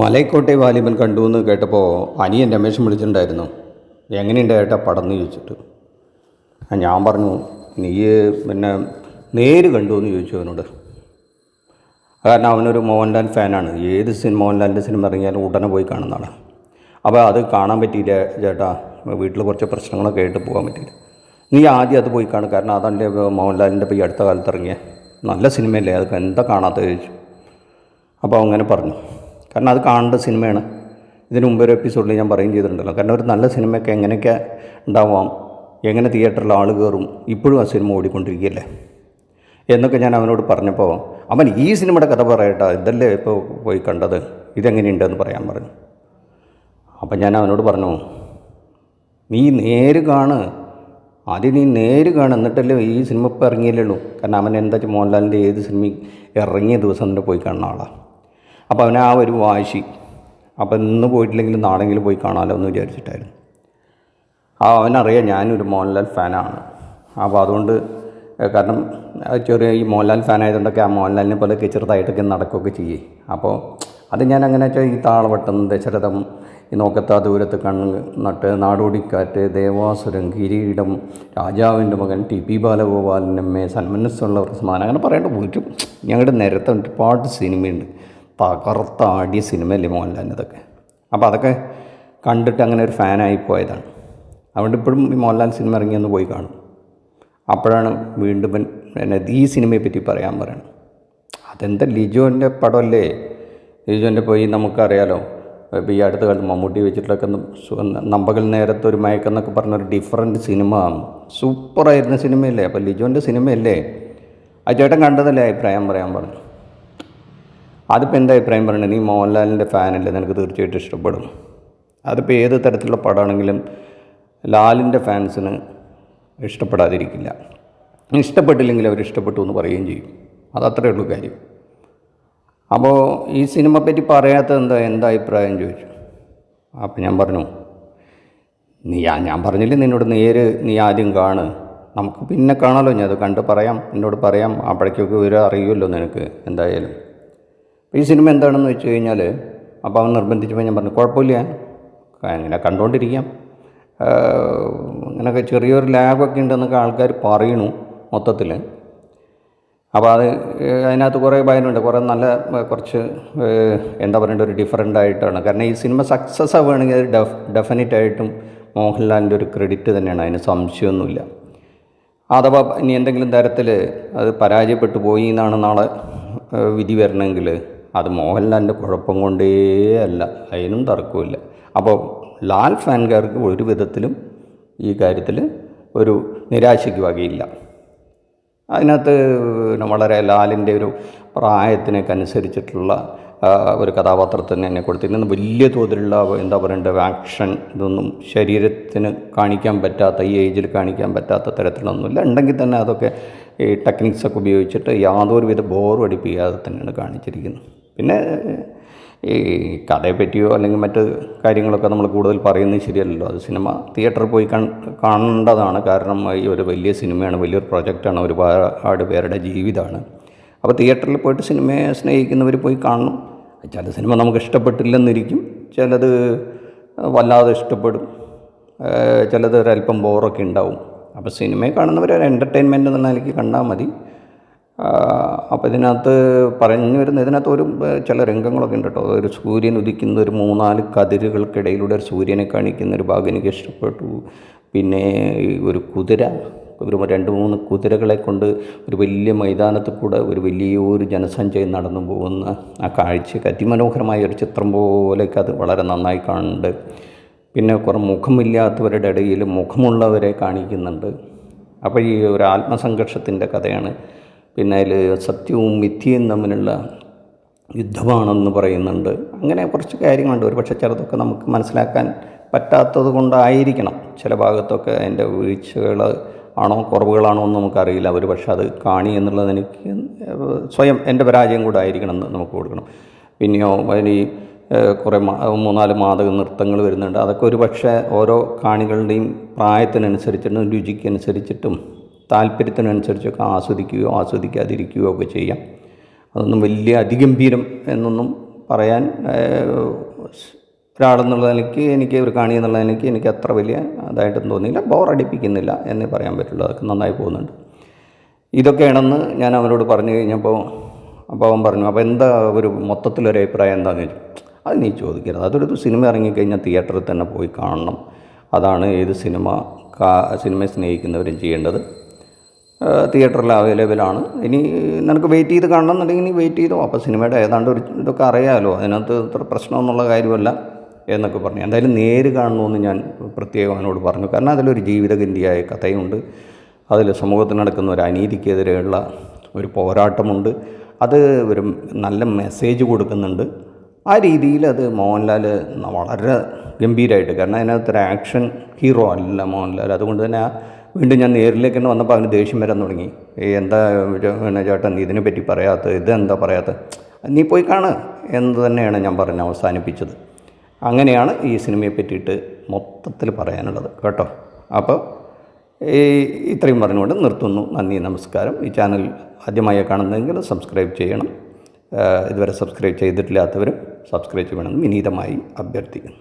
മലൈക്കോട്ടെ വാലിബൻ കണ്ടു എന്ന് കേട്ടപ്പോൾ അനിയൻ രമേശൻ വിളിച്ചിട്ടുണ്ടായിരുന്നു. എങ്ങനെയുണ്ട് ഏട്ടാ പടം? എന്ന് ചോദിച്ചിട്ട്. ഞാൻ പറഞ്ഞു നീ പിന്നെ നേര് കണ്ടു? എന്ന് ചോദിച്ചു അവനോട്. കാരണം അവനൊരു മോഹൻലാൽ ഫാനാണ്. ഏത് സിനിമ മോഹൻലാലിന്റെ സിനിമ ഇറങ്ങിയാലും ഉടനെ പോയി കാണുന്നതാണ്. അപ്പോൾ അത് കാണാൻ പറ്റിയില്ല ചേട്ടാ. വീട്ടിൽ കുറച്ച് പ്രശ്നങ്ങളൊക്കെ ആയിട്ട് പോകാൻ പറ്റിയില്ല. നീ ആദ്യം അത് പോയി കാണും. കാരണം അതെന്റെ മോഹൻലാലിന്റെ ഇപ്പോൾ ഈ അടുത്ത കാലത്ത് ഇറങ്ങിയ നല്ല സിനിമയല്ലേ? അത് എന്താ കാണാത്ത ചോദിച്ചു. അപ്പോൾ അങ്ങനെ പറഞ്ഞു. കാരണം അത് കാണേണ്ട സിനിമയാണ്. ഇതിന് മുമ്പ് ഒരു എപ്പിസോഡിൽ ഞാൻ പറയുകയും ചെയ്തിട്ടുണ്ടല്ലോ. കാരണം ഒരു നല്ല സിനിമയൊക്കെ എങ്ങനെയൊക്കെ ഉണ്ടാവാം എങ്ങനെ തിയേറ്ററിൽ ആൾ കയറും ഇപ്പോഴും ആ സിനിമ ഓടിക്കൊണ്ടിരിക്കുകയല്ലേ? എന്നൊക്കെ ഞാൻ അവനോട് പറഞ്ഞപ്പോൾ അവൻ ഈ സിനിമയുടെ കഥ പറയട്ടെ ഇതല്ലേ ഇപ്പോൾ പോയി കണ്ടത് ഇതെങ്ങനെയുണ്ടെന്ന് പറയാൻ പറഞ്ഞു. അപ്പം ഞാൻ അവനോട് പറഞ്ഞു നീ നേര് കാണ് ആദ്യം നീ നേര് കാണ് എന്നിട്ടല്ലേ ഈ സിനിമ ഇപ്പോൾ ഇറങ്ങിയില്ലേ ഉള്ളൂ. കാരണം അവൻ എന്താ വെച്ചാൽ മോഹൻലാലിന്റെ ഏത് സിനിമ ഇറങ്ങിയ ദിവസം തന്നെ പോയി കാണുന്ന ആളാണ് അപ്പോൾ അവന് ആ ഒരു വാശി. അപ്പോൾ ഇന്ന് പോയിട്ടില്ലെങ്കിൽ നാളെങ്കിലും പോയി കാണാമല്ലോ എന്ന് വിചാരിച്ചിട്ടായിരുന്നു. ആ അവനറിയാം ഞാനൊരു മോഹൻലാൽ ഫാനാണ്. അപ്പോൾ അതുകൊണ്ട് കാരണം ചെറിയ ഈ മോഹൻലാൽ ഫാനായതുകൊണ്ടൊക്കെ ആ മോഹൻലാലിനെ പോലെ ചെറുതായിട്ടൊക്കെ നടക്കുകയൊക്കെ ചെയ്യേ. അപ്പോൾ അത് ഞാൻ അങ്ങനെ വെച്ചാൽ ഈ താളവട്ടം ദശരഥം ഈ നോക്കത്താ ദൂരത്ത് കണ്ണ് നട്ട് നാടോടിക്കാറ്റ് ദേവാസുരം കിരീടം രാജാവിന്റെ മകൻ T P Balagopalan M A സന്മനസ്സുള്ള സമാനം അങ്ങനെ പറയേണ്ട പോയിട്ടും ഞങ്ങളുടെ നേരത്തെ ഒരുപാട് സിനിമയുണ്ട്. തകർത്ത ആടിയ സിനിമയല്ലേ ഇതൊക്കെ? അപ്പോൾ അതൊക്കെ കണ്ടിട്ട് അങ്ങനെ ഒരു ഫാനായി പോയതാണ്. അതുകൊണ്ട് ഇപ്പോഴും ഈ മോഹൻലാൽ സിനിമ ഇറങ്ങിയൊന്ന് പോയി കാണും. അപ്പോഴാണ് വീണ്ടും എന്നെ ഈ സിനിമയെ പറ്റി പറയാൻ പറയണം. അതെന്താ ലിജോന്റെ പടമല്ലേ? ലിജോന്റെ പോയി നമുക്കറിയാലോ. ഇപ്പോൾ ഈ അടുത്ത കാലത്ത് മമ്മൂട്ടി വെച്ചിട്ടുള്ളൊക്കെ നമ്പകൽ നേരത്തെ ഒരു മയക്കെന്നൊക്കെ പറഞ്ഞൊരു ഡിഫറന്റ് സിനിമ. സൂപ്പറായിരുന്ന സിനിമയല്ലേ? അപ്പോൾ ലിജോന്റെ സിനിമയല്ലേ? ആ ചേട്ടൻ കണ്ടതല്ലേ അഭിപ്രായം പറയാൻ പറഞ്ഞു. അതിപ്പോൾ എന്താ അഭിപ്രായം പറയണത് നീ മോഹൻലാലിന്റെ ഫാനല്ലേ നിനക്ക് തീർച്ചയായിട്ടും ഇഷ്ടപ്പെടും. അതിപ്പോൾ ഏത് തരത്തിലുള്ള പടമാണെങ്കിലും ലാലിന്റെ ഫാൻസിന് ഇഷ്ടപ്പെടാതിരിക്കില്ല. ഇഷ്ടപ്പെട്ടില്ലെങ്കിൽ അവർ ഇഷ്ടപ്പെട്ടു എന്ന് പറയുകയും ചെയ്യും. അതത്രേ ഉള്ളൂ കാര്യം. അപ്പോൾ ഈ സിനിമ പറ്റി പറയാത്തത് എന്താ എന്താ അഭിപ്രായം ചോദിച്ചു? അപ്പം ഞാൻ പറഞ്ഞു നീ ഞാൻ പറഞ്ഞില്ലേ നിന്നോട് നേര് നീ ആദ്യം കാണ്. നമുക്ക് പിന്നെ കാണാമല്ലോ ഞാൻ അത് കണ്ട് പറയാം എന്നോട് പറയാം അപ്പോഴേക്കൊക്കെ ഒരു അറിയുമല്ലോ നിനക്ക് എന്തായാലും. ഈ സിനിമ എന്താണെന്ന് വെച്ച് കഴിഞ്ഞാൽ അപ്പോൾ അവൻ നിർബന്ധിച്ചപ്പോൾ ഞാൻ പറഞ്ഞു കുഴപ്പമില്ല അങ്ങനെ കണ്ടുകൊണ്ടിരിക്കാം അങ്ങനെയൊക്കെ ചെറിയൊരു ലാഗൊക്കെ ഉണ്ടെന്നൊക്കെ ആൾക്കാർ പറയണു മൊത്തത്തിൽ അപ്പോൾ അത് അതിനകത്ത് കുറേ ഭയനുണ്ട് കുറേ നല്ല കുറച്ച് എന്താ പറയേണ്ട ഒരു ഡിഫറെന്റ് ആയിട്ടാണ്. കാരണം ഈ സിനിമ സക്സസ് ആവുകയാണെങ്കിൽ അത് ഡെഫ് ഡെഫിനറ്റ് ആയിട്ടും മോഹൻലാലിന്റെ ഒരു ക്രെഡിറ്റ് തന്നെയാണ് അതിന് സംശയമൊന്നുമില്ല. അഥവാ ഇനി എന്തെങ്കിലും തരത്തിൽ അത് പരാജയപ്പെട്ടു പോയി എന്നാണ് നാളെ വിധി വരണമെങ്കിൽ അത് മോഹൻലാലിന്റെ കുഴപ്പം കൊണ്ടേ അല്ല. അതിനും തർക്കമില്ല അപ്പോൾ ലാൽ ഫാൻകാർക്ക് ഒരു വിധത്തിലും ഈ കാര്യത്തിൽ ഒരു നിരാശയ്ക്ക് വകയില്ല. അതിനകത്ത് വളരെ ലാലിന്റെ ഒരു പ്രായത്തിനൊക്കനുസരിച്ചിട്ടുള്ള ഒരു കഥാപാത്രത്തിന് എന്നെ കൊടുത്തിരുന്നത് വലിയ തോതിലുള്ള എന്താ പറയേണ്ടത് ആക്ഷൻ ഇതൊന്നും ശരീരത്തിന് കാണിക്കാൻ പറ്റാത്ത ഈ ഏജിൽ കാണിക്കാൻ പറ്റാത്ത തരത്തിലൊന്നുമില്ല. ഉണ്ടെങ്കിൽ തന്നെ അതൊക്കെ ഈ ടെക്നിക്സൊക്കെ ഉപയോഗിച്ചിട്ട് യാതൊരുവിധ ബോറും അടിപ്പിക്കാതെ തന്നെയാണ് കാണിച്ചിരിക്കുന്നത്. പിന്നെ ഈ കഥയെ പറ്റിയോ അല്ലെങ്കിൽ മറ്റ് കാര്യങ്ങളൊക്കെ നമ്മൾ കൂടുതൽ പറയുന്നത് ശരിയല്ലല്ലോ. അത് സിനിമ തിയേറ്ററിൽ പോയി കാണേണ്ടതാണ്. കാരണം ഈ ഒരു വലിയ സിനിമയാണ് വലിയൊരു പ്രൊജക്റ്റാണ് ഒരുപാട് പേരുടെ ജീവിതമാണ് അപ്പോൾ തിയേറ്ററിൽ പോയിട്ട് സിനിമയെ സ്നേഹിക്കുന്നവർ പോയി കാണണം. ചില സിനിമ നമുക്ക് ഇഷ്ടപ്പെട്ടില്ലെന്നിരിക്കും. ചിലത് വല്ലാതെ ഇഷ്ടപ്പെടും. ചിലത് ഒരല്പം ബോറൊക്കെ ഉണ്ടാവും. അപ്പോൾ സിനിമയെ കാണുന്നവർ ഒരു എന്റർടൈൻമെന്റ് എന്ന നിലയ്ക്ക് കണ്ടാൽ മതി. അപ്പോൾ ഇതിനകത്ത് പറഞ്ഞു വരുന്ന ഇതിനകത്ത് ഒരു ചില രംഗങ്ങളൊക്കെ ഉണ്ട് കേട്ടോ ഒരു സൂര്യൻ ഉദിക്കുന്ന ഒരു മൂന്നാൽ കതിരുകൾക്കിടയിലൂടെ ഒരു സൂര്യനെ കാണിക്കുന്ന ഒരു ഭാഗം എനിക്ക് ഇഷ്ടപ്പെട്ടു. പിന്നെ ഒരു കുതിര ഒരു രണ്ട് മൂന്ന് കുതിരകളെ കൊണ്ട് ഒരു വലിയ മൈതാനത്ത് കൂടെ ഒരു വലിയൊരു ജനസഞ്ചയം നടന്നു പോകുന്ന ആ കാഴ്ചയൊക്കെ അതിമനോഹരമായ ഒരു ചിത്രം പോലെയൊക്കെ അത് വളരെ നന്നായി കാണുന്നുണ്ട്. പിന്നെ കുറേ മുഖമില്ലാത്തവരുടെ ഇടയിൽ മുഖമുള്ളവരെ കാണിക്കുന്നുണ്ട്. അപ്പോൾ ഈ ഒരു ആത്മസംഘർഷത്തിന്റെ കഥയാണ് പിന്നെ അതിൽ സത്യവും മിഥ്യയും തമ്മിലുള്ള യുദ്ധമാണെന്ന് പറയുന്നുണ്ട്. അങ്ങനെ കുറച്ച് കാര്യങ്ങളുണ്ട്. ഒരു പക്ഷേ ചിലതൊക്കെ നമുക്ക് മനസ്സിലാക്കാൻ പറ്റാത്തത് കൊണ്ടായിരിക്കണം. ചില ഭാഗത്തൊക്കെ അതിന്റെ വീഴ്ചകൾ ആണോ കുറവുകളാണോ എന്ന് നമുക്കറിയില്ല. ഒരു പക്ഷേ അത് കാണി എന്നുള്ളത് എനിക്ക് സ്വയം എന്റെ പരാജയം കൂടെ ആയിരിക്കണം എന്ന് നമുക്ക് കൊടുക്കണം. പിന്നെയോ അതിന് കുറേ മൂന്നാൽ മാതക നൃത്തങ്ങൾ വരുന്നുണ്ട്. അതൊക്കെ ഒരു പക്ഷേ ഓരോ കാണികളുടെയും പ്രായത്തിനനുസരിച്ചിട്ടും രുചിക്കനുസരിച്ചിട്ടും താല്പര്യത്തിനനുസരിച്ചൊക്കെ ആസ്വദിക്കുകയോ ആസ്വദിക്കാതിരിക്കുകയോ ഒക്കെ ചെയ്യാം. അതൊന്നും വലിയ അതിഗംഭീരം എന്നൊന്നും പറയാൻ ഒരാളെന്നുള്ള നിലയ്ക്ക് എനിക്ക് ഒരു കാണി എന്നുള്ള നിലയ്ക്ക് എനിക്ക് അത്ര വലിയ അതായിട്ടൊന്നും തോന്നിയില്ല. ബോറടിപ്പിക്കുന്നില്ല എന്നേ പറയാൻ പറ്റുള്ളൂ. അതൊക്കെ നന്നായി പോകുന്നുണ്ട്. ഇതൊക്കെയാണെന്ന് ഞാൻ അവനോട് പറഞ്ഞു കഴിഞ്ഞപ്പോൾ അപ്പോൾ അവൻ പറഞ്ഞു അപ്പോൾ എന്താ ഒരു മൊത്തത്തിലൊരു അഭിപ്രായം എന്താണെന്ന് ചോദിച്ചു? അത് നീ ചോദിക്കരുത്. അതൊരു സിനിമ ഇറങ്ങിക്കഴിഞ്ഞാൽ തിയേറ്ററിൽ തന്നെ പോയി കാണണം. അതാണ് ഏത് സിനിമ സിനിമയെ സ്നേഹിക്കുന്നവരും ചെയ്യേണ്ടത്. തിയേറ്ററിൽ അവൈലബിളാണ് ഇനി നിനക്ക് വെയിറ്റ് ചെയ്ത് കാണണം എന്നുണ്ടെങ്കിൽ ഇനി വെയിറ്റ് ചെയ്തോ. അപ്പോൾ സിനിമയുടെ ഏതാണ്ട് ഒരു ഇതൊക്കെ അറിയാമല്ലോ അതിനകത്ത് ഇത്ര പ്രശ്നമൊന്നുള്ള കാര്യമല്ല എന്നൊക്കെ പറഞ്ഞു. എന്തായാലും നേര് കാണണമെന്ന് ഞാൻ പ്രത്യേകം അവനോട് പറഞ്ഞു. കാരണം അതിലൊരു ജീവിതഗന്ധിയായ കഥയുണ്ട്. അതിൽ സമൂഹത്തിൽ നടക്കുന്ന ഒരു അനീതിക്കെതിരെയുള്ള ഒരു പോരാട്ടമുണ്ട്. അത് ഒരു നല്ല മെസ്സേജ് കൊടുക്കുന്നുണ്ട്. ആ രീതിയിൽ അത് മോഹൻലാൽ വളരെ ഗംഭീരമായിട്ട് കാരണം അതിനകത്തൊരു ആക്ഷൻ ഹീറോ അല്ല മോഹൻലാൽ അതുകൊണ്ട് തന്നെ ആ വീണ്ടും ഞാൻ നേരിലേക്ക് തന്നെ വന്നപ്പോൾ അവന് ദേഷ്യം വരാൻ തുടങ്ങി. എന്താ പിന്നെ ചേട്ടൻ ഇതിനെ പറ്റി പറയാത്തത്? ഇതെന്താ പറയാത്തത്? നീ പോയി കാണ് എന്ന് തന്നെയാണ് ഞാൻ പറഞ്ഞ് അവസാനിപ്പിച്ചത്. അങ്ങനെയാണ് ഈ സിനിമയെ പറ്റിയിട്ട് മൊത്തത്തിൽ പറയാനുള്ളത് കേട്ടോ. അപ്പോൾ ഈ ഇത്രയും പറഞ്ഞുകൊണ്ട് നിർത്തുന്നു. നന്ദി നമസ്കാരം. ഈ ചാനൽ ആദ്യമായി കാണുന്നതെങ്കിൽ സബ്സ്ക്രൈബ് ചെയ്യണം. ഇതുവരെ സബ്സ്ക്രൈബ് ചെയ്തിട്ടില്ലാത്തവരും സബ്സ്ക്രൈബ് ചെയ്യണമെന്ന് വിനീതമായി അഭ്യർത്ഥിക്കുന്നു.